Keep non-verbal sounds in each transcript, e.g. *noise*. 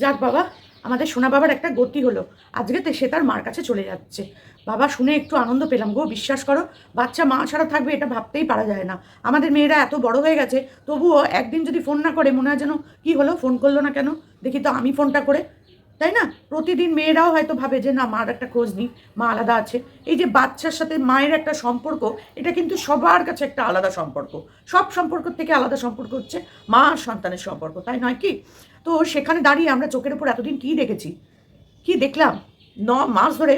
যাক বাবা, আমাদের সোনা বাবার একটা গতি হলো। আজকে সে তার মার কাছে চলে যাচ্ছে। বাবা, শুনে একটু আনন্দ পেলাম গো, বিশ্বাস করো, বাচ্চা মা ছাড়া থাকবে এটা ভাবতেই পারা যায় না। আমাদের মেয়েরা এত বড় হয়ে গেছে, তবুও একদিন যদি ফোন না করে, মনে হয় যেন কী হলো, ফোন করল না কেন? দেখি তো আমি ফোনটা করে। তাই না? প্রতিদিন মেয়েরাও হয়তো ভাবে যে, না, মার একটা খোঁজ নিই, মা আলাদা আছে। এই যে, বাচ্চার সাথে মায়ের একটা সম্পর্ক, এটা কিন্তু সবার কাছে একটা আলাদা সম্পর্ক। সব সম্পর্ক থেকে আলাদা সম্পর্ক হচ্ছে মা আর সন্তানের সম্পর্ক, তাই নয় কি? তো সেখানে দাঁড়িয়ে আমরা চোখের উপর এতদিন কী দেখেছি? কি দেখলাম? ন মাস ধরে,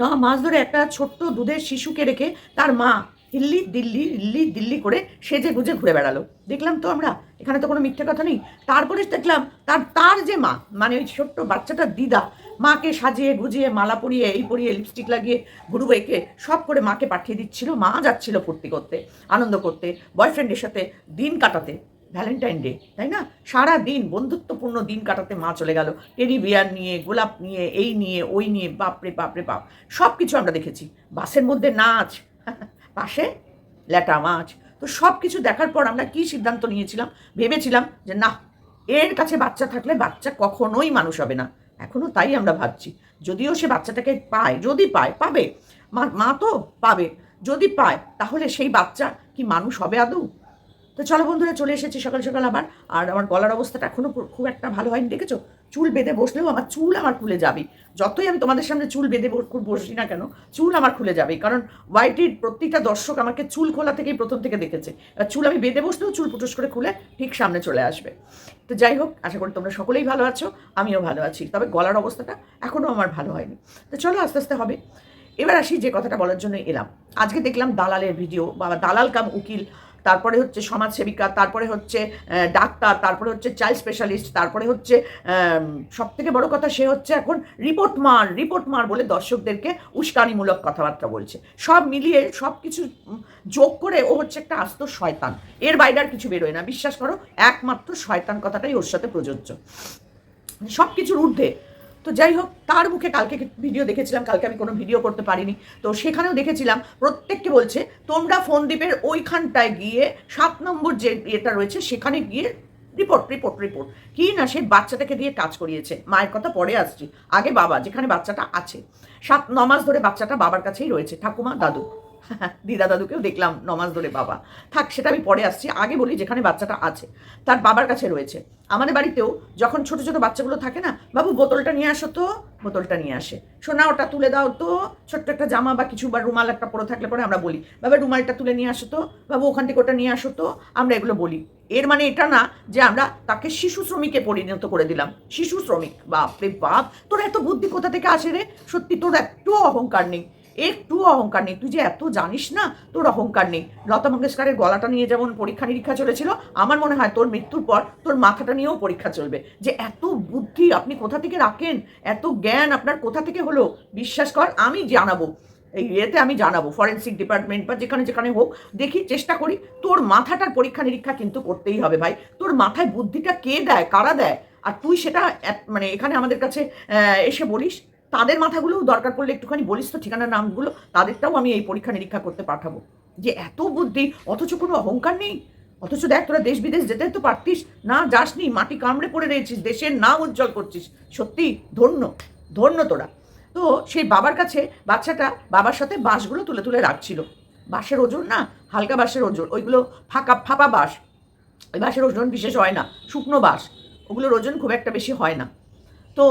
ন মাস ধরে একটা ছোট্ট দুধের শিশুকে রেখে তার মা হিল্লি দিল্লি হিল্লি দিল্লি করে সেজে গুজে ঘুরে বেড়ালো। দেখলাম তো আমরা, এখানে তো কোনো মিথ্যে কথা নেই। তারপরে দেখলাম তার তার যে মা মানে ওই ছোট্ট বাচ্চাটার দিদা, মাকে সাজিয়ে গুজিয়ে মালা পরিয়ে, এই পরিয়ে লিপস্টিক লাগিয়ে, গুরু এঁকে সব করে মাকে পাঠিয়ে দিচ্ছিল। মা যাচ্ছিল ফুর্তি করতে, আনন্দ করতে বয়ফ্রেন্ডের সাথে দিন কাটাতে ভ্যালেন্টাইন ডে তাই না? সারা দিন, বন্ধুত্বপূর্ণ দিন কাটাতে মা চলে গেল। টেডি বিয়ার নিয়ে, গোলাপ নিয়ে, এই নিয়ে, ওই নিয়ে, বাপরে বাপরে, বাপ। সব কিছু আমরা দেখেছি। বাসের মধ্যে নাচ। পাশে, ল্যাটা মাছ। তো সব কিছু দেখার পর আমরা কি সিদ্ধান্ত নিয়েছিলাম? ভেবেছিলাম যে না, এর কাছে বাচ্চা থাকলে বাচ্চা কখনোই মানুষ হবে না। এখনও তাই আমরা ভাবছি। যদিও সে বাচ্চাটাকে পায়, যদি পায়, পাবে। মা মা তো পাবে। যদি পায়, তাহলে সেই বাচ্চা কি মানুষ হবে আদৌ? তো চলো বন্ধুরা, চলে এসেছি সকাল সকাল আবার। আর আমার গলার অবস্থাটা এখনও খুব একটা ভালো হয়নি, দেখেছ? চুল বেঁধে বসলেও আমার চুল আমার খুলে যাবে যতই আমি তোমাদের সামনে চুল বেঁধে বসি না কেন, চুল আমার খুলে যাবে কারণ ওয়াইটির প্রত্যেকটা দর্শক আমাকে চুল খোলা থেকেই প্রথম থেকে দেখেছে। আর চুল আমি বেঁধে বসলেও চুল পুটুস করে খুলে ঠিক সামনে চলে আসবে। তো যাই হোক, আশা করি তোমরা সকলেই ভালো আছো, আমিও ভালো আছি। তবে গলার অবস্থাটা এখনও আমার ভালো হয়নি। তো চলো আস্তে আস্তে হবে। এবার আসি যে কথাটা বলার জন্য এলাম। আজকে দেখলাম দালালের ভিডিও বা দালাল কাম উকিল তারপরে হচ্ছে সমাজসেবিকা, তারপরে হচ্ছে ডাক্তার, তারপরে হচ্ছে চাইল্ড স্পেশালিস্ট তারপরে হচ্ছে সব থেকে বড় কথা সে হচ্ছে এখন রিপোর্ট মার রিপোর্ট মার বলে দর্শকদেরকে উস্কানিমূলক কথাবার্তা বলছে। সব মিলিয়ে সব কিছু যোগ করে ও হচ্ছে একটা আস্ত শয়তান। এর বাইরে আর কিছু বেরোয় না। বিশ্বাস করো, একমাত্র শয়তান কথাটাই ওর সাথে প্রযোজ্য। সব কিছুর ঊর্ধ্বে তো যাই হোক, তার মুখে কালকে ভিডিও দেখেছিলাম, কালকে আমি কোনো ভিডিও করতে পারিনি। তো সেখানেও দেখেছিলাম, প্রত্যেককে বলছে, তোমরা ফোন দ্বীপের ওইখানটায় গিয়ে সাত নম্বর যে ইয়েটা রয়েছে, সেখানে গিয়ে রিপোর্ট রিপোর্ট রিপোর্ট কি না সে বাচ্চাটাকে দিয়ে কাজ করিয়েছে। মায়ের কথা পরে আসছি। আগে বাবা, যেখানে বাচ্চাটা আছে। সাত, ন মাস ধরে বাচ্চাটা বাবার কাছেই রয়েছে। ঠাকুমা, দাদু। *laughs* দিদা দাদুকেও দেখলাম নমাজ ধরে বাবা। থাক, সেটা আমি পরে আসছি। আগে বলি যেখানে বাচ্চাটা আছে, তার বাবার কাছে রয়েছে। আমাদের বাড়িতেও যখন ছোট ছোট বাচ্চাগুলো থাকে না, বাবু বোতলটা নিয়ে আসো তো, বোতলটা নিয়ে আসে। সোনা, ওটা তুলে দাও তো, ছোট্ট একটা জামা বা কিছু বা রুমাল একটা পরে থাকলে পরে আমরা বলি, বাবা, রুমালটা তুলে নিয়ে আসো তো, বাবু ওখান থেকে ওটা নিয়ে আসো তো, আমরা এগুলো বলি। এর মানে এটা না যে আমরা তাকে শিশু শ্রমিকে পরিণত করে দিলাম। শিশু শ্রমিক বাপ রে বাপ, তোর এত বুদ্ধি কোথা থেকে আসে রে? সত্যি তোর একটু অহংকার নেই। একটু অহংকার নেই। তুই যে এত জানিস না, তোর অহংকার নেই। লতা মঙ্গেশকরের গলাটা নিয়ে যেমন পরীক্ষা নিরীক্ষা চলেছিল, আমার মনে হয় তোর মৃত্যুর পর তোর মাথাটা নিয়েও পরীক্ষা চলবে। যে এত বুদ্ধি আপনি কোথা থেকে রাখেন? এত জ্ঞান আপনার কোথা থেকে হলো? বিশ্বাস কর, আমি জানাব। এই ইয়েতে আমি জানাব ফরেন্সিক ডিপার্টমেন্ট বা যেখানে যেখানে হোক। দেখি, চেষ্টা করি। তোর মাথাটার পরীক্ষা নিরীক্ষা কিন্তু করতেই হবে ভাই। তোর মাথায় বুদ্ধিটা কে দেয়? কারা দেয়? আর তুই সেটা মানে এখানে আমাদের কাছে এসে বলিস তাদের মাথাগুলোও দরকার পড়লে একটুখানি বলিস তো ঠিকানার নামগুলো, তাদেরটাও আমি এই পরীক্ষা নিরীক্ষা করতে পাঠাবো। যে এত বুদ্ধি, অথচ কোনো অহংকার নেই? অথচ দেখ, তোরা দেশ বিদেশ যেতে তো পারতিস। না, যাসনি, মাটি কামড়ে পড়ে রয়েছিস, দেশের নাম উজ্জ্বল করছিস। সত্যি, ধন্য ধন্য তোরা। তো সেই বাবার কাছে বাচ্চাটা বাবার সাথে বাঁশগুলো তুলে তুলে রাখছিল। বাঁশের ওজন না, হালকা বাঁশের ওজন, ওইগুলো ফাঁকা, ফাঁপা বাঁশ। ওই বাঁশের ওজন বিশেষ হয় না, শুকনো বাঁশ। ওগুলোর ওজন খুব একটা বেশি হয় না। তো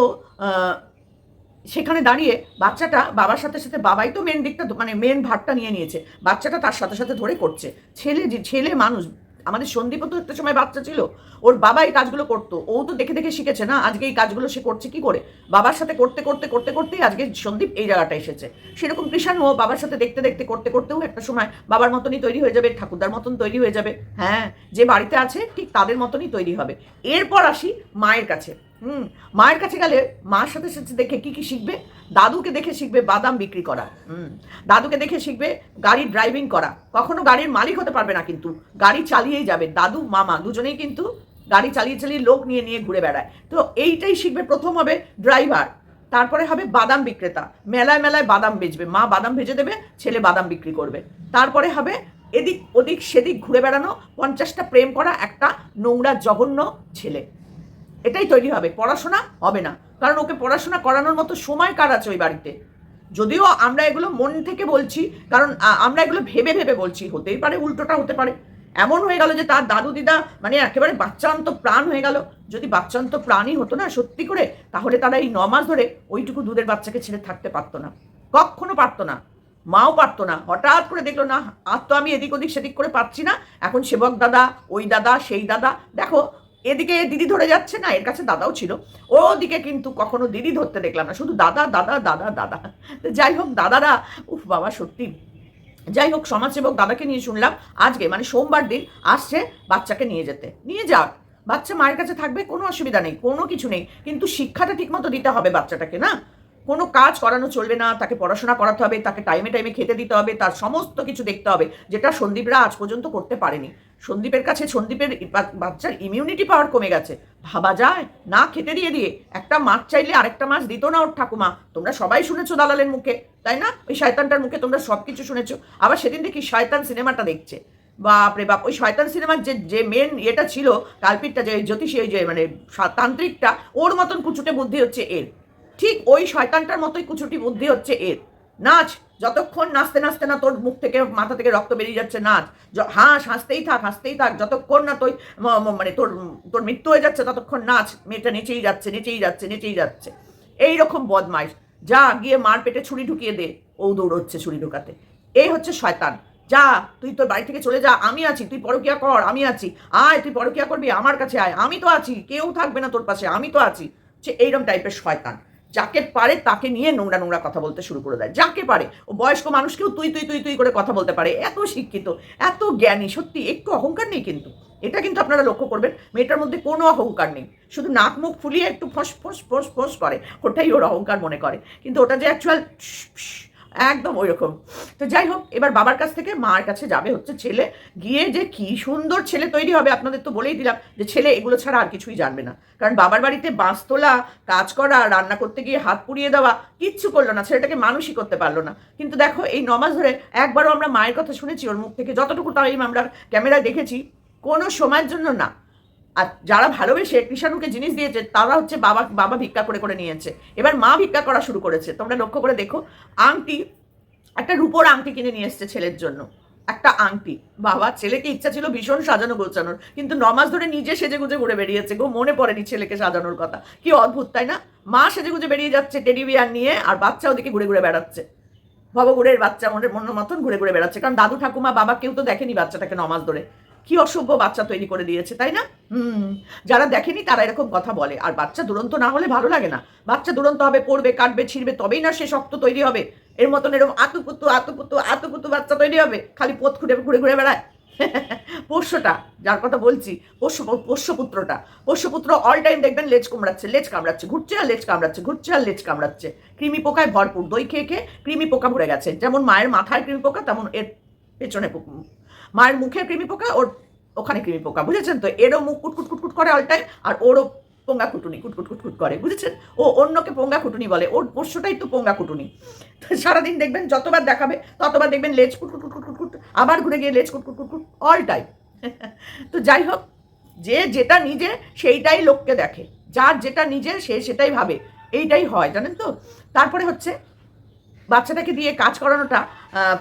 সেখানে দাঁড়িয়ে বাচ্চাটা বাবার সাথে সাথে বাবাই তো মেন দিকটা মানে মেন ভাগটা নিয়ে নিয়েছে। বাচ্চাটা তার সাথে সাথে ধরে করছে। ছেলে যে, ছেলে মানুষ, আমাদের সন্দীপও তো একটা সময় বাচ্চা ছিল। ওর বাবা এই কাজগুলো করতো। ও তো দেখে দেখে শিখেছে, না, আজকে এই কাজগুলো সে করছে কি করে? বাবার সাথে করতে করতে করতে, করতেই আজকে সন্দীপ এই জায়গাটা এসেছে। সেরকম কৃষাণও বাবার সাথে দেখতে দেখতে, করতে, করতেও একটা সময় বাবার মতনই তৈরি হয়ে যাবে, ঠাকুরদার মতন তৈরি হয়ে যাবে। হ্যাঁ যে বাড়িতে আছে, ঠিক তাদের মতনই তৈরি হবে। এরপর আসি মায়ের কাছে। হুম, মায়ের কাছে গেলে মার সাথে সাথে দেখে কি কি শিখবে? দাদুকে দেখে শিখবে বাদাম বিক্রি করা। হুম, দাদুকে দেখে শিখবে গাড়ি ড্রাইভিং করা। কখনো গাড়ির মালিক হতে পারবে না কিন্তু, গাড়ি চালিয়েই যাবে। দাদু, মামা দুজনেই কিন্তু গাড়ি চালিয়ে চালিয়ে লোক নিয়ে নিয়ে ঘুরে বেড়ায়। তো এইটাই শিখবে প্রথম হবে ড্রাইভার তারপরে হবে বাদাম বিক্রেতা। মেলায় মেলায় বাদাম বেচবে। মা বাদাম ভেজে দেবে, ছেলে বাদাম বিক্রি করবে। তারপরে হবে এদিক ওদিক সেদিক ঘুরে বেড়ানো, পঞ্চাশটা প্রেম করা একটা নোংরা জঘন্য ছেলে। এটাই তৈরি হবে, পড়াশোনা হবে না। কারণ ওকে পড়াশোনা করানোর মতো সময় কার আছে ওই বাড়িতে? যদিও আমরা এগুলো মন থেকে বলছি, কারণ আমরা এগুলো ভেবে ভেবে বলছি, হতেই পারে উল্টোটা হতে পারে। এমন হয়ে গেল যে তার দাদু দিদা মানে একেবারে বাচ্চান্ত প্রাণ হয়ে গেল। যদি বাচ্চান্ত প্রাণই হতো না সত্যি করে, তাহলে তারা এই মাস ধরে ওইটুকু দুধের বাচ্চাকে ছেড়ে থাকতে পারতো না। কখনো পারতো না। মাও পারতো না। হঠাৎ করে দেখল, না, আর তো আমি এদিক ওদিক সেদিক করে পাচ্ছি না। এখন সেবক দাদা, ওই দাদা, সেই দাদা। দেখো এদিকে দিদি ধরে যাচ্ছে না, এর কাছে দাদাও ছিল। ওদিকে কিন্তু কখনো দিদি ধরতে দেখলাম না, শুধু দাদা দাদা দাদা দাদা। যাই হোক, দাদারা, উফ বাবা, সত্যি। যাই হোক, সমাজসেবক দাদাকে নিয়ে শুনলাম, আজকে মানে সোমবার দিন আসছে বাচ্চাকে নিয়ে যেতে। নিয়ে যাক, বাচ্চা মায়ের কাছে থাকবে, কোনো অসুবিধা নেই, কোনো কিছু নেই। কিন্তু শিক্ষাটা ঠিকমতো দিতে হবে বাচ্চাটাকে, না? কোনো কাজ করানো চলবে না, তাকে পড়াশোনা করাতে হবে, তাকে টাইমে টাইমে খেতে দিতে হবে, তার সমস্ত কিছু দেখতে হবে, যেটা সন্দীপরা আজ পর্যন্ত করতে পারেনি। সন্দীপের কাছে সন্দীপের বাচ্চার ইমিউনিটি পাওয়ার কমে গেছে। ভাবা যায়, না খেতে দিয়ে দিয়ে। একটা মাছ চাইলে আরেকটা মাছ দিত না ওর ঠাকুমা। তোমরা সবাই শুনেছো দালালের মুখে, তাই না? ওই শয়তানটার মুখে তোমরা সব কিছু শুনেছো। আবার সেদিন দেখি শয়তান সিনেমাটা দেখছে। বাপরে বাপ, ওই শয়তান সিনেমার যে যে মেন ইয়েটা ছিল, কালপিটটা যে জ্যোতিষী ওই যে মানে তান্ত্রিকটা, ওর মতন কুচুটে বুদ্ধি হচ্ছে এর। ঠিক ওই শয়তানটার মতোই কুচুটি বুদ্ধি হচ্ছে এর। নাচ যতক্ষণ নাচতে নাচতে না তোর মুখ থেকে মাথা থেকে রক্ত বেরিয়ে যাচ্ছে নাচ হাস, হাসতেই থাক হাসতেই থাক, যতক্ষণ না তুই মানে তোর তোর মৃত্যু হয়ে যাচ্ছে, ততক্ষণ নাচ, মেয়েটা নেচেই যাচ্ছে নেচেই যাচ্ছে নেচেই যাচ্ছে। এই রকম বদমাইশ। যা গিয়ে মার পেটে ছুরি ঢুকিয়ে দে, ও দৌড়চ্ছে ছুরি ঢুকাতে। এই হচ্ছে শয়তান। যা, তুই তোর বাড়ি থেকে চলে যা, আমি আছি, তুই পরকিয়া কর, আমি আছি। আয়, তুই পরকিয়া করবি, আমার কাছে আয়, আমি তো আছি, কেউ থাকবে না তোর পাশে, আমি তো আছি। সে এইরকম টাইপের শয়তান। যাকে পারে তাকে নিয়ে নোংরা নোংরা কথা বলতে শুরু করে দেয়। যাকে পারে। ও বয়স্ক মানুষকেও তুই তুই তুই তুই করে কথা বলতে পারে। এত শিক্ষিত, এত জ্ঞানী, সত্যি একটু অহংকার নেই কিন্তু। এটা কিন্তু আপনারা লক্ষ্য করবেন, মেয়েটার মধ্যে কোনো অহংকার নেই। শুধু নাক মুখ ফুলিয়ে একটু ফস ফস ফস ফস করে। ওটাই ওর অহংকার মনে করে। কিন্তু ওটা যে অ্যাকচুয়াল একদম ওই রকম তো যাই হোক, এবার বাবার কাছ থেকে মার কাছে যাবে হচ্ছে ছেলে। গিয়ে যে কি সুন্দর ছেলে তৈরি হবে, আপনাদের তো বলেই দিলাম যে ছেলে এগুলো ছাড়া আর কিছুই জানবে না। কারণ বাবার বাড়িতে বাঁশ তোলা, কাজ করা, রান্না করতে গিয়ে হাত পুড়িয়ে দেওয়া কিচ্ছু করল না, ছেলেটাকে মানুষই করতে পারল না। কিন্তু দেখো, এই নমাজ ধরে একবারও আমরা মায়ের কথা শুনেছি, ওর মুখ থেকে যতটুকু টাইম আমরা ক্যামেরায় দেখেছি, কোনো সময়ের জন্য না। আর যারা ভালোবেসে কৃষাণুকে জিনিস দিয়েছে, তারা হচ্ছে বাবা বাবা ভিক্ষা করে করে নিয়েছে। এবার মা ভিক্ষা করা শুরু করেছে। তোমরা লক্ষ্য করে দেখো, আংটি, একটা রূপোর আংটি কিনে নিয়ে এসছে ছেলের জন্য। একটা আংটি। বাবা, ছেলেকে ইচ্ছা ছিল ভীষণ সাজানো গোছানোর, কিন্তু নমাজ ধরে নিজে সেজে গুজে ঘুরে বেরিয়েছে গো, মনে পড়েনি ছেলেকে সাজানোর কথা। কি অদ্ভুত, তাই না? মা সেজে গুজে বেরিয়ে যাচ্ছে টেডি বিয়ার নিয়ে, আর বাচ্চা ওদিকে ঘুরে ঘুরে বেড়াচ্ছে। ভবগুড়ের বাচ্চা মনের মনের মতন ঘুরে ঘুরে বেড়াচ্ছে। কারণ দাদু ঠাকুমা, বাবা কেউ তো দেখেনি বাচ্চাটাকে নমাজ ধরে। কি অসভ্য বাচ্চা তৈরি করে দিয়েছে, তাই না? হুম, যারা দেখেনি তারা এরকম কথা বলে। আর বাচ্চা দুরন্ত না হলে ভালো লাগে না। বাচ্চা দুরন্ত হবে, পড়বে, কাটবে, ছিঁড়বে, তবেই না সে শক্ত তৈরি হবে। এর মতন এরকম আতুপুতু আতুপুতু আতুপুতু বাচ্চা তৈরি হবে। খালি পথ খুঁড়ে, ঘুরে ঘুরে বেড়ায়। *laughs* পোষ্যটা, যার কথা বলছি, পোষ্য, পোষ্যপুত্রটা। পোষ্যপুত্র অল টাইম দেখবেন লেজ কামড়াচ্ছে লেজ কামড়াচ্ছে, ঘুরছে আর লেজ কামড়াচ্ছে, ঘুরছে আর লেজ কামড়াচ্ছে। কৃমি পোকায় ভরপুর, দই খেয়ে খেয়ে কৃমি পোকা ভরে গেছে। যেমন মায়ের মাথায় কৃমি পোকা, তেমন এর পেছনে মায়ের মুখে কৃমি পোকা, ওর ওখানে কৃমি পোকা, বুঝেছেন? তো এরও মুখ কুটকুট কুটকুট করে অল টাইম আর ওরও পোঙ্গা কুটুনি কুটকুট কুটকুট করে, বুঝেছেন? ও অন্যকে পোঙ্গা কুটুনি বলে, ওর পোষ্যটাই তো পোঙ্গা কুটুনি সারাদিন দেখবেন, যতবার দেখাবে, ততবার দেখবেন লেজ কুটকুট কুটকুট কুটকুট আবার ঘুরে গিয়ে লেজ কুটকুট কুটকুট অল টাইম তো যাই হোক, যে যেটা নিজে, সেইটাই লোককে দেখে। যার যেটা নিজের সে সেটাই ভাবে। এইটাই হয়, জানেন তো? তারপরে হচ্ছে বাচ্চাটাকে দিয়ে কাজ করানোটা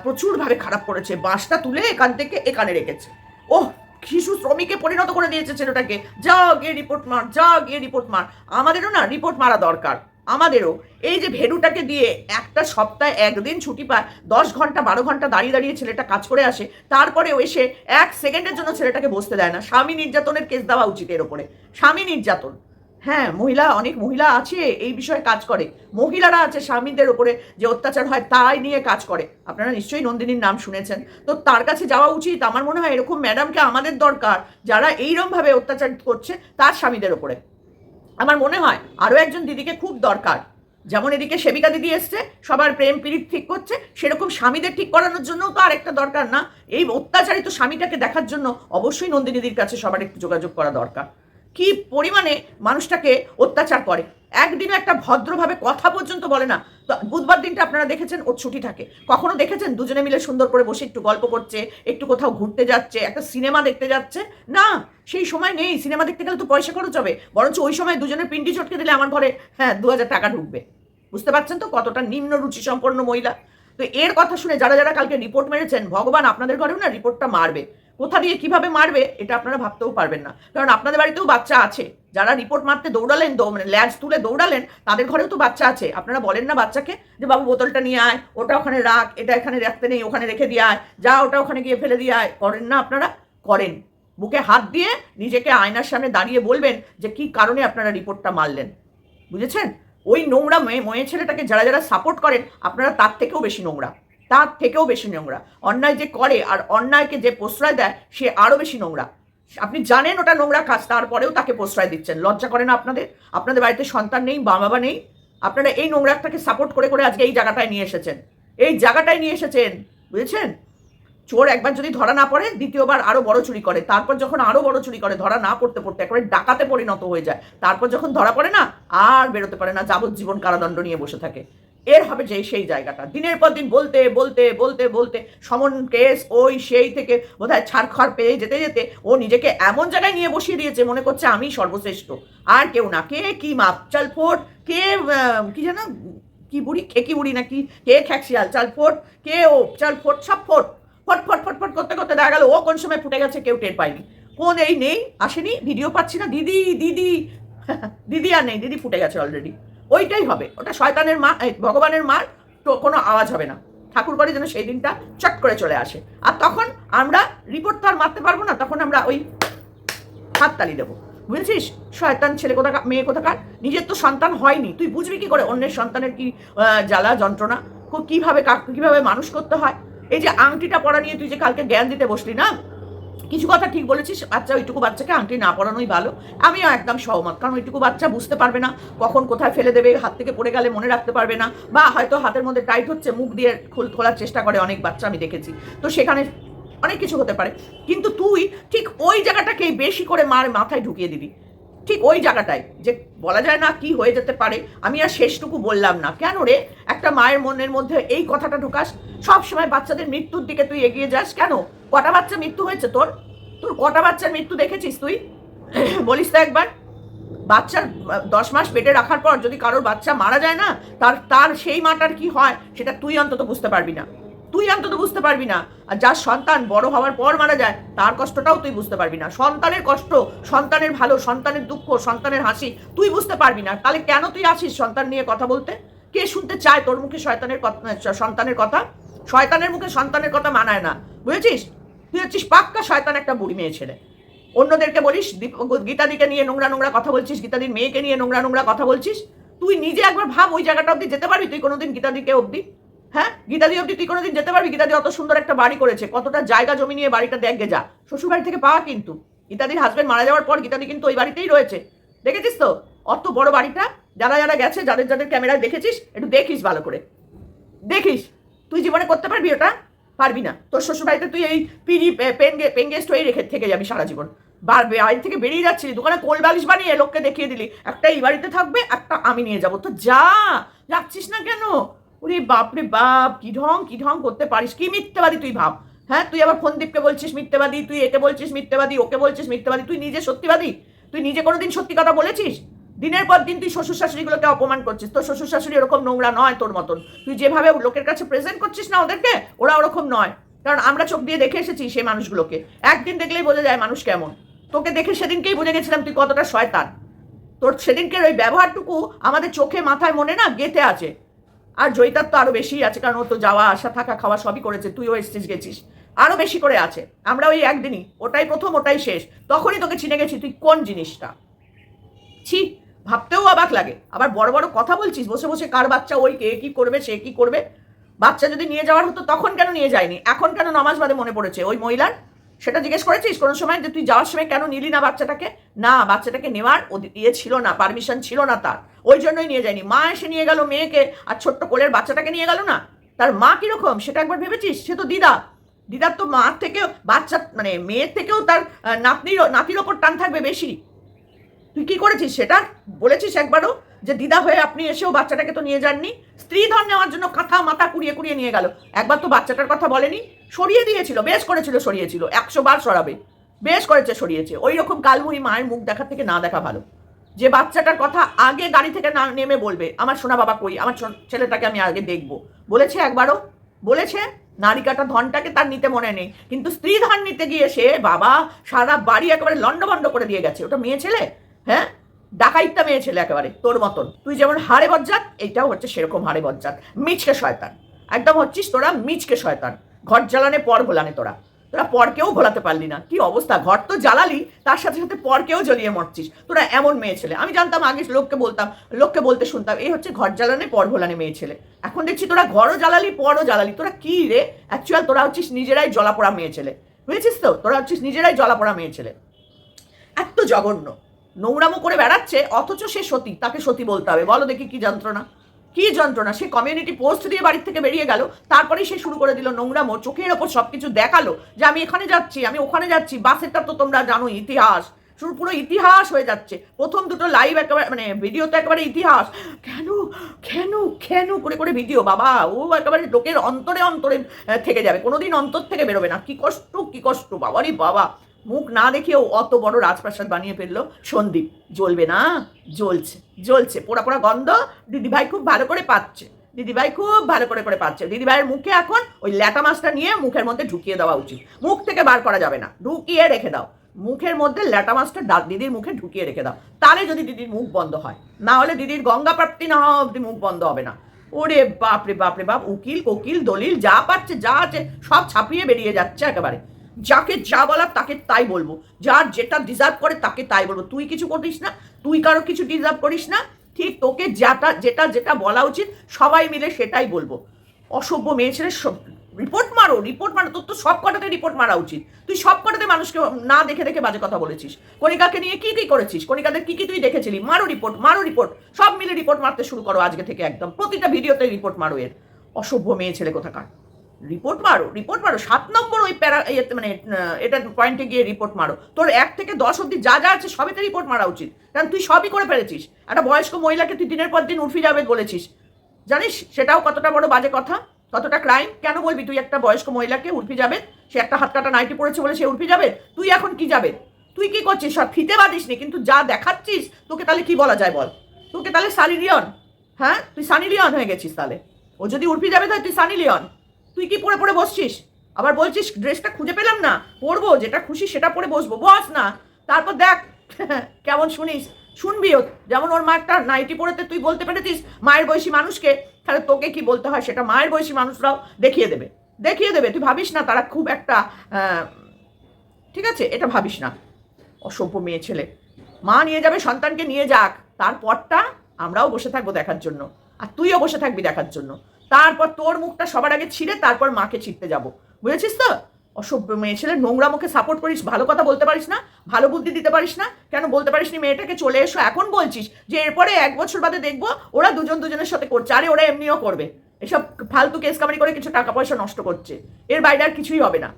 প্রচুরভাবে খারাপ করেছে। বাঁশটা তুলে এখান থেকে এখানে রেখেছে। ওহ, শিশু শ্রমিকে পরিণত করে দিয়েছে ছেলেটাকে। যা গিয়ে রিপোর্ট মার, যা গিয়ে রিপোর্ট মার। আমাদেরও না রিপোর্ট মারা দরকার। আমাদেরও। এই যে ভেরুটাকে দিয়ে একটা সপ্তাহে একদিন ছুটি পায়, দশ ঘণ্টা, বারো ঘণ্টা দাঁড়িয়ে দাঁড়িয়ে ছেলেটা কাজ করে আসে তারপরে এসে এক সেকেন্ডের জন্য ছেলেটাকে বসতে দেয় না। স্বামী নির্যাতনের কেস দেওয়া উচিত এর ওপরে স্বামী নির্যাতন। হ্যাঁ মহিলা, অনেক মহিলা আছে এই বিষয়ে কাজ করে। মহিলারা আছে স্বামীদের ওপরে যে অত্যাচার হয় তাই নিয়ে কাজ করে। আপনারা নিশ্চয়ই নন্দিনীর নাম শুনেছেন। তো তার কাছে যাওয়া উচিত। আমার মনে হয় এরকম ম্যাডামকে আমাদের দরকার, যারা এইরমভাবে অত্যাচার করছে তার স্বামীদের ওপরে আমার মনে হয় আরও একজন দিদিকে খুব দরকার। যেমন এদিকে সেবিকা দিদি এসছে, সবার প্রেম পীড়িত ঠিক করছে, সেরকম স্বামীদের ঠিক করানোর জন্যও তো আরেকটা দরকার না। এই অত্যাচারিত স্বামীটাকে দেখার জন্য অবশ্যই নন্দিনীদির কাছে সবার একটু যোগাযোগ করা দরকার। কি পরিমাণে মানুষটাকে অত্যাচার করে? একদিনও একটা ভদ্রভাবে কথা পর্যন্ত বলে না। বুধবার দিনটা আপনারা দেখেছেন, ওর ছুটি থাকে। কখনো দেখেছেন দুজনে মিলে সুন্দর করে বসে একটু গল্প করছে, একটু কোথাও ঘুরতে যাচ্ছে, একটা সিনেমা দেখতে যাচ্ছে? না, সেই সময় নেই। সিনেমা দেখতে গেলে তো পয়সা খরচ হবে। বরঞ্চ ওই সময় দুজনের পিন্ডি চটকে দিলে আমার ঘরে হ্যাঁ দু হাজার টাকা ঢুকবে। বুঝতে পারছেন তো কতটা নিম্ন রুচি সম্পন্ন মহিলা? তো এর কথা শুনে যারা যারা কালকে রিপোর্ট মেরেছেন, ভগবান আপনাদের ঘরেও না রিপোর্টটা মারবে। কোথা দিয়ে কীভাবে মারবে এটা আপনারা ভাবতেও পারবেন না। কারণ আপনাদের বাড়িতেও বাচ্চা আছে। যারা রিপোর্ট মারতে দৌড়ালেন মানে ল্যাজ তুলে দৌড়ালেন, তাদের ঘরেও তো বাচ্চা আছে। আপনারা বলেন না বাচ্চাকে যে, বাবু, বোতলটা নিয়ে আয়, ওটা ওখানে রাখ, এটা এখানে রাখতে নেই, ওখানে রেখে দিয়ে আয়, যা, ওটা ওখানে গিয়ে ফেলে দিয়ে আয়। করেন না আপনারা? করেন। বুকে হাত দিয়ে নিজেকে আয়নার সামনে দাঁড়িয়ে বলবেন যে, কি কারণে আপনারা রিপোর্টটা মারলেন? বুঝেছেন? ওই নোংরা মেয়ে মেয়ে ছেলেটাকে যারা যারা সাপোর্ট করেন, আপনারা তার থেকেও বেশি নোংরা। তার থেকেও বেশি নোংরা। অন্যায় যে করে আর অন্যায়কে যে প্রশ্রয় দেয়, সে আরও বেশি নোংরা। আপনি জানেন ওটা নোংরা কাজ, তারপরেও তাকে প্রশ্রয় দিচ্ছেন। লজ্জা করে না আপনাদের? আপনাদের বাড়িতে সন্তান নেই, মা বাবা নেই? আপনারা এই নোংরাটাকে সাপোর্ট করে করে আজকে এই জায়গাটায় নিয়ে এসেছেন। এই জায়গাটায় নিয়ে এসেছেন, বুঝেছেন? চোর একবার যদি ধরা না পড়ে, দ্বিতীয়বার আরও বড় চুরি করে। তারপর যখন আরও বড় চুরি করে, ধরা না পড়তে পড়তে একবারে ডাকাতে পরিণত হয়ে যায়। তারপর যখন ধরা পড়ে না, আর বেরোতে পারে না, যাবজ্জীবন কারাদণ্ড নিয়ে বসে থাকে। এর হবে যে সেই জায়গাটা। দিনের পর দিন বলতে বলতে বলতে বলতে সমন কেস ওই সেই থেকে বোধহয় ছাড়খাড় পেয়ে যেতে যেতে ও নিজেকে এমন জায়গায় নিয়ে বসিয়ে দিয়েছে মনে করছে আমি সর্বশ্রেষ্ঠ। আর কেউ না। কে কি মাপ? চাল ফোট কে কি যেন? কি বুড়ি? খেকি বুড়ি নাকি? কে খ্যাকশিয়াল? চাল ফোট কে ও? চাল ফোট সব ফোট। ফট ফট ফট ফট করতে করতে দেখা গেল ও কোন সময় ফুটে গেছে কেউ টের পায়নি। কোন এই নেই, আসেনি, ভিডিও পাচ্ছি না। দিদি দিদি *laughs* দিদি আর নেই, দিদি ফুটে গেছে অলরেডি ওইটাই হবে। ওটা শয়তানের মা ভগবানের মার তো কোনো আওয়াজ হবে না। ঠাকুর করে যেন সেই দিনটা চট করে চলে আসে। আর তখন আমরা রিপোর্ট তো আর মারতে পারব না, তখন আমরা ওই হাততালি দেবো। বুঝেছিস? শয়তান ছেলে কোথাকার মেয়ে কোথাকার নিজের তো সন্তান হয়নি। তুই বুঝবি কি করে অন্যের সন্তানের কি জ্বালা, যন্ত্রণা? কীভাবে কীভাবে মানুষ করতে হয়? এই যে আংটিটা পড়া নিয়ে তুই যে কালকে জ্ঞান দিতে বসলি না? কিছু কথা ঠিক বলেছিস, বাচ্চা, ওইটুকু বাচ্চাকে আংটি না পড়ানোই ভালো। আমিও একদম সহমত, কারণ ওইটুকু বাচ্চা বুঝতে পারবে না কখন কোথায় ফেলে দেবে, হাত থেকে পড়ে গেলে মনে রাখতে পারবে না, বা হয়তো হাতের মধ্যে টাইট হচ্ছে, মুখ দিয়ে খোল- খোলার চেষ্টা করে অনেক বাচ্চা আমি দেখেছি। তো সেখানে অনেক কিছু হতে পারে। কিন্তু তুই ঠিক ওই জায়গাটাকেই বেশি করে মার মাথায় ঢুকিয়ে দিবি। ঠিক ওই জায়গাটায় যে বলা যায় না কি হয়ে যেতে পারে, আমি আর শেষটুকু বললাম না। কেন রে? একটা মায়ের মনের মধ্যে এই কথাটা ঢুকাস সব সময় বাচ্চাদের মৃত্যুর দিকে তুই এগিয়ে যাস কেন? কটা বাচ্চা মৃত্যু হয়েছে তোর? তোর কটা বাচ্চার মৃত্যু দেখেছিস তুই? *clears throat* বলিস তো একবার। বাচ্চার দশ মাস পেটে রাখার পর যদি কারোর বাচ্চা মারা যায় না, তার তার সেই মাটার কি হয়, সেটা তুই অন্তত বুঝতে পারবি না। তুই অন্তত বুঝতে পারবি না। আর যার সন্তান বড় হওয়ার পর মারা যায়, তার কষ্টটাও তুই বুঝতে পারবি না। সন্তানের কষ্ট, সন্তানের ভালো, সন্তানের দুঃখ, সন্তানের হাসি, তুই বুঝতে পারবি না। তাহলে কেন তুই আসিস সন্তান নিয়ে কথা বলতে? কে শুনতে চায় তোর মুখে শয়তানের কথা, সন্তানের কথা? শয়তানের মুখে সন্তানের কথা মানায় না। বুঝেছিস? তুই হচ্ছিস পাক্কা শয়তান একটা বুড়ি মেয়ে ছেলে। অন্যদেরকে বলিস গীতাদিকে নিয়ে নোংরা নোংরা কথা বলছিস, গীতাদির মেয়েকে নিয়ে নোংরা নোংরা কথা বলছিস। তুই নিজে একবার ভাব ওই জায়গাটা অব্দি যেতে পারবি? তুই কোনোদিন গীতাদিকে অবধি হ্যাঁ গীতাদি অবধি তুই কোনোদিন যেতে পারবি? গীতাদি অত সুন্দর একটা বাড়ি করেছে। কতটা জায়গা জমি নিয়ে বাড়িটা দেখে যা। শ্বশুর বাড়ি থেকে পাওয়া কিন্তু। গীতাদির হাজব্যান্ড মারা যাওয়ার পর গীতাদি কিন্তু ওই বাড়িতেই রয়েছে। দেখেছিস তো? অত বড় বাড়িটা, যারা যারা গেছে, যাদের যাদের ক্যামেরায় দেখেছিস, একটু দেখিস ভালো করে। দেখিস। তুই জীবনে করতে পারবি ওটা? পারবি না। তোর শ্বশুরবাড়িতে তুই এই পিড়ি পেন পেনগেস্ট হয়ে রেখে, থেকে যাবি সারা জীবন। বাড়ি থেকে বেরিয়ে যাচ্ছিলি, দোকানে কোল বালিশ বানিয়ে লোককে দেখিয়ে দিলি। একটা এই বাড়িতে থাকবে, একটা আমি নিয়ে যাব। তো যা! যাচ্ছিস না কেন? ওরে বাপরে বাপ, কি ঢং কি ঢং করতে পারিস, কি মিথ্যেবাদী তুই ভাব। হ্যাঁ তুই আবার ফোনদীপকে বলছিস মিথ্যেবাদী, তুই একে বলছিস মিথ্যেবাদী, ওকে বলছিস মিথ্যেবাদী, তুই নিজে সত্যিবাদী? তুই নিজে কোনোদিন সত্যি কথা বলেছিস? দিনের পর দিন তুই শ্বশুর শাশুড়িগুলোকে অপমান করছিস। তোর শ্বশুর শাশুড়ি এরকম নোংরা নয় তোর মতন। তুই যেভাবে লোকের কাছে প্রেজেন্ট করছিস না ওদেরকে, ওরা ওরকম নয়। কারণ আমরা চোখ দিয়ে দেখে এসেছি সেই মানুষগুলোকে। একদিন দেখলেই বোঝা যায় মানুষ কেমন। তোকে দেখে সেদিনকেই বুঝে গেছিলাম তুই কতটা শয়তান। তোর সেদিনকের ওই ব্যবহারটুকু আমাদের চোখে, মাথায়, মনে না গেতে আছে। আর জয়িতার তো আরও বেশি আছে, কারণ ও তো যাওয়া, আসা, থাকা, খাওয়া সবই করেছে, তুইও এসছিস, গেছিস। আরও বেশি করে আছে। আমরা ওই একদিনই, ওটাই প্রথম, ওটাই শেষ। তখনই তোকে চিনে গেছি, তুই কোন জিনিসটা? ছি, ভাবতেও অবাক লাগে। আবার বড় বড় কথা বলছিস, বসে বসে কার বাচ্চা ওই, কে কি করবে, সে কি করবে? বাচ্চা যদি নিয়ে যাওয়ার হতো, তখন কেন নিয়ে যায়নি? এখন কেন নামাজ বাদে মনে পড়েছে? ওই মহিলার? সেটা জিজ্ঞেস করেছিস কোনো সময় যে তুই যাওয়ার সময় কেন নিলি না বাচ্চাটাকে? না, বাচ্চাটাকে নেওয়ার ইয়ে ছিল না পারমিশন ছিল না তার। ওই জন্যই নিয়ে যায়নি। মা এসে নিয়ে গেল মেয়েকে আর ছোট্ট কোলের বাচ্চাটাকে নিয়ে গেল না? তার মা কীরকম? সেটা একবার ভেবেছিস? সে তো দিদা। দিদার তো মার থেকেও বাচ্চা মানে মেয়ের থেকেও তার নাতনির, নাতির ওপর টান থাকবে বেশি। তুই কি করেছিস সেটা বলেছিস একবারও? যে দিদা হয়ে আপনি এসেও বাচ্চাটাকে তো নিয়ে যাননি? স্ত্রী ধন নেওয়ার জন্য কাঁথা মাথা কুড়িয়ে কুড়িয়ে নিয়ে গেল। একবার তো বাচ্চাটার কথা বলেনি, সরিয়ে দিয়েছিল, বেশ করেছিল, সরিয়েছিল, একশো বার সরাবে। বেশ করেছে, সরিয়েছে। ওই রকম কালমুড়ি মায়ের মুখ দেখার থেকে না দেখা ভালো। যে বাচ্চাটার কথা আগে গাড়ি থেকে না নেমে বলবে, আমার সোনা বাবা কই? আমার ছেলেটাকে আমি আগে দেখব। বলেছে একবারও। বলেছে, নারী নারিকাটা ধনটাকে তার নিতে মনে নেই। কিন্তু স্ত্রী ধন নিতে গিয়ে সে বাবা সারা বাড়ি একেবারে লন্ডভন্ড করে দিয়ে গেছে। ওটা মেয়ে ছেলে? হ্যাঁ? ডাকাইতটা মেয়ে ছেলে একেবারে, তোর মতন। তুই যেমন হাড়ে বজ্জাত, এইটাও হচ্ছে সেরকম হাড়ে বজ্জাত। মিচকে শয়তান। একদম হচ্ছিস তোরা মিচকে শয়তান। ঘর জ্বালানে পর ভোলানে তোরা। তোরা পরকেও ভোলাতে পারলি না। কি অবস্থা? ঘর তো জ্বালালি, তার সাথে সাথে পরকেও জ্বলিয়ে মরছিস। তোরা এমন মেয়ে ছেলে। আমি জানতাম, আগে লোককে বলতাম, লোককে বলতে শুনতাম, এই হচ্ছে ঘর জ্বালানে পর ভোলানে মেয়ে ছেলে। এখন দেখছি তোরা ঘরও জ্বালালি, পরও জ্বালালি। তোরা কি রে? অ্যাকচুয়াল তোরা হচ্ছিস নিজেরাই জলাপোড়া মেয়ে ছেলে। বুঝেছিস তো? তোরা হচ্ছিস নিজেরাই জলাপোড়া মেয়ে ছেলে। এত জঘন্য। নোংরামো করে বেড়াচ্ছে, অথচ সে সতী, তাকে সতী বলতে হবে। বলো দেখি কি যন্ত্রণা। কি যন্ত্রণা? সে কমিউনিটি পোস্ট দিয়ে বাড়ির থেকে বেরিয়ে গেল, তারপরেই সে শুরু করে দিল নোংরামো, চোখের ওপর সব কিছু দেখাল যে আমি এখানে যাচ্ছি, আমি ওখানে যাচ্ছি বাসেরটা তো তোমরা জানো ইতিহাস। শুরু পুরো ইতিহাস হয়ে যাচ্ছে। প্রথম দুটো লাইভ একেবারে মানে ভিডিও তো একেবারে ইতিহাস। কেন? কেন? কেন? করে করে ভিডিও বাবা, ও একেবারে লোকের অন্তরে অন্তরে থেকে যাবে। কোনোদিন অন্তর থেকে বেরোবে না। কি কষ্ট কি কষ্ট বাবারই বাবা। মুখ না দেখেও অত বড় রাজপ্রাসাদ বানিয়ে ফেলল সন্দীপ। জ্বলবে না, জ্বলছে জ্বলছে। পোড়া পোড়া গন্ধ দিদিভাই খুব ভালো করে পাচ্ছে। দিদিভাই খুব ভালো করে করে পাচ্ছে। দিদিভাইয়ের মুখে এখন ওই ল্যাটা মাছটা নিয়ে মুখের মধ্যে ঢুকিয়ে দেওয়া উচিত। মুখ থেকে বার করা যাবে না। ঢুকিয়ে রেখে দাও। মুখের মধ্যে ল্যাটা মাছটা ডাক দিদির মুখে ঢুকিয়ে রেখে দাও। তাহলে যদি দিদির মুখ বন্ধ হয়, না হলে দিদির গঙ্গা প্রাপ্তি না হওয়া অব্দি মুখ বন্ধ হবে না। ওরে বাপরে বাপরে, বাপ, উকিল, কোকিল, দলিল, যা পাচ্ছে, যা আছে, সব ছাপিয়ে বেরিয়ে যাচ্ছে একেবারে। যাকে যা বলার তাকে তাই বলব। যার যেটা ডিজার্ভ করে তাকে তাই বলব। তুই কিছু করিস না, তুই কারও কিছু ডিজার্ভ করিস না, ঠিক তোকে যেটা যেটা যেটা বলা উচিত সবাই মিলে সেটাই বলব। অসভ্য মেয়ে ছেলে রিপোর্ট মারো রিপোর্ট মারো, তোর তো সব কটাতে রিপোর্ট মারা উচিত। তুই সব কটাতে মানুষকে না দেখে দেখে বাজে কথা বলেছিস। কণিকাকে নিয়ে কি কি করেছিস? কণিকাদের কি কি তুই দেখেছিলি? মারো রিপোর্ট মারো রিপোর্ট সব মিলে রিপোর্ট মারতে শুরু করো আজকে থেকে একদম। প্রতিটা ভিডিওতে রিপোর্ট মারো এর। অসভ্য মেয়ে ছেলে কোথাকার? রিপোর্ট মারো রিপোর্ট মারো। সাত নম্বর ওই প্যারা ইয়েতে মানে এটা পয়েন্টে গিয়ে রিপোর্ট মারো। তোর এক থেকে দশ অব্দি যা যা আছে সবেতে রিপোর্ট মারা উচিত। কারণ তুই সবই করে ফেলেছিস। একটা বয়স্ক মহিলাকে তুই দিনের পর দিন উঠি যাবে বলেছিস। জানিস, সেটাও কতটা বড় বাজে কথা? কতটা ক্রাইম কেন বলবি তুই একটা বয়স্ক মহিলাকে উর্ফি যাবে? সে একটা হাত কাটা নাইটি পড়েছে বলে সে উর্ফি যাবে? তুই এখন কি যাবে? তুই কি করছিস? সব ফিতে বাঁধিস নি, কিন্তু যা দেখাচ্ছিস, তোকে তাহলে কি বলা যায় বল? তোকে তাহলে সানি লিওন হ্যাঁ? তুই সানি লিওন হয়ে গেছিস তাহলে। ও যদি উর্ফি যাবে তাহলে তুই সানি লিওন। তুই কি পরে পরে বসছিস? আবার বলছিস ড্রেসটা খুঁজে পেলাম না, পরবো, যেটা খুশি সেটা পরে বসবো, বস না। তারপর দেখ, *laughs* কেমন শুনিস? শুনবিও যেমন ওর মা একটা নাইটি পরেতে তুই বলতে পেরেছিস মায়ের বয়সী মানুষকে, তাহলে তোকে কি বলতে হয়? সেটা মায়ের বয়সী মানুষরাও দেখিয়ে দেবে। দেখিয়ে দেবে, তুই ভাবিস না তারা খুব একটা ঠিক আছে, এটা ভাবিস না। অসভ্য মেয়ে ছেলে। মা নিয়ে যাবে, সন্তানকে নিয়ে যাক। তারপরটা আমরাও বসে থাকব দেখার জন্য। আর তুইও বসে থাকবি দেখার জন্য। তারপর তোর মুখটা সবার আগে ছিঁড়ে তারপর মাকে ছিঁড়তে যাব। বুঝেছিস তো? অসভ্য মেয়ে ছেলে, নোংরা মুখে সাপোর্ট করিস, ভালো কথা বলতে পারিস না, ভালো বুদ্ধি দিতে পারিস না, কেন বলতে পারিস নি মেয়েটাকে? চলে এসো, এখন বলছিস যে এরপরে এক বছর বাদে দেখব ওরা দুজন দুজনের সাথে করছে, আরে ওরা এমনিও করবে। এসব ফালতু কেস কামারি করে কিছু টাকা পয়সা নষ্ট করছে। এর বাইরে আর কিছুই হবে না।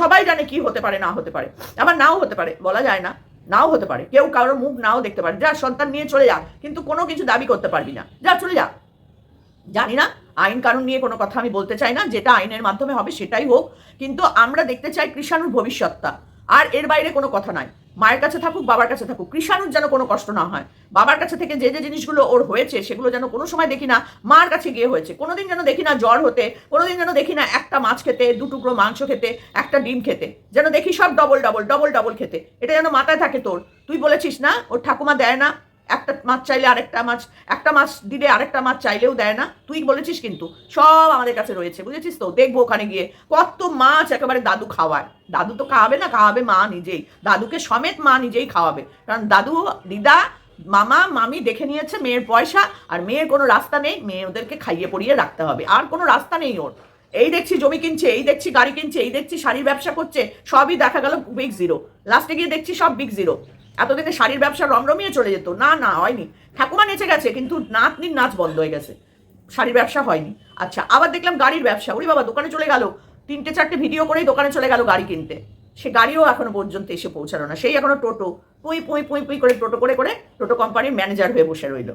সবাই জানে কি হতে পারে, না হতে পারে। আবার নাও হতে পারে, বলা যায় না। নাও হতে পারে। কেউ কারোর মুখ নাও দেখতে পারে। যা সন্তান নিয়ে চলে যা, কিন্তু কোনো কিছু দাবি করতে পারবি না। যা, চলে যা। জানি না, আইন কানুন নিয়ে কোনো কথা আমি বলতে চাই না, যেটা আইনের মাধ্যমে হবে সেটাই হোক, কিন্তু আমরা দেখতে চাই কৃষাণুর ভবিষ্যৎটা। আর এর বাইরে কোনো কথা নাই। মায়ের কাছে থাকুক, বাবার কাছে থাকুক, কৃষাণুর যেন কোনো কষ্ট না হয়। বাবার কাছে থেকে যে যে জিনিসগুলো ওর হয়েছে, সেগুলো যেন কোনো সময় দেখি না, মার কাছে গিয়ে হয়েছে। কোনোদিন যেন দেখি না জ্বর হতে, কোনোদিন যেন দেখি না একটা মাছ খেতে, দু টুকরো মাংস খেতে, একটা ডিম খেতে। যেন দেখি সব ডবল ডবল ডবল ডবল খেতে। এটা যেন মাথায় থাকে তোর। তুই বলেছিস না, ওর ঠাকুমা দেয় না একটা মাছ চাইলে আরেকটা মাছ, একটা মাছ দিলে আরেকটা মাছ চাইলেও দেয় না। তুই বলেছিস কিন্তু, সব আমাদের কাছে রয়েছে, বুঝেছিস তো? দেখব ওখানে গিয়ে কত মাছ একেবারে দাদু খাওয়ায়। দাদু তো খাওয়াবে না, খাওয়াবে মা নিজেই। দাদুকে সমেত মা নিজেই খাওয়াবে। কারণ দাদু, দিদা, মামা, মামি দেখে নিয়েছে মেয়ের পয়সা, আর মেয়ের কোনো রাস্তা নেই, মেয়ে ওদেরকে খাইয়ে পড়িয়ে রাখতে হবে। আর কোনো রাস্তা নেই ওর। এই দেখছি জমি কিনছে, এই দেখছি গাড়ি কিনছে, এই দেখছি শাড়ির ব্যবসা করছে, সবই দেখা গেল বিগ জিরো লাস্টে গিয়ে দেখছি সব বিগ জিরো এতদিনে শাড়ির ব্যবসা রমরমিয়ে চলে যেত। না না, হয়নি। ঠাকুমা নেচে গেছে, কিন্তু নাতনির নাচ বন্ধ হয়ে গেছে। শাড়ির ব্যবসা হয়নি। আচ্ছা আবার দেখলাম গাড়ির ব্যবসা। ওরে বাবা, দোকানে চলে গেল। তিনটে চারটে ভিডিও করেই দোকানে চলে গেল গাড়ি কিনতে। সে গাড়িও এখনও পর্যন্ত এসে পৌঁছালো না। সেই এখনও টোটো। পুই, পুঁই পুঁই পুঁই করে টোটো করে করে টোটো কোম্পানির ম্যানেজার হয়ে বসে রইল।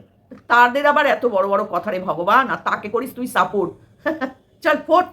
তাদের আবার এত বড় বড় কথা রে ভগবান, আর তাকে করিস তুই সাপোর্ট *laughs* চল, ফোট।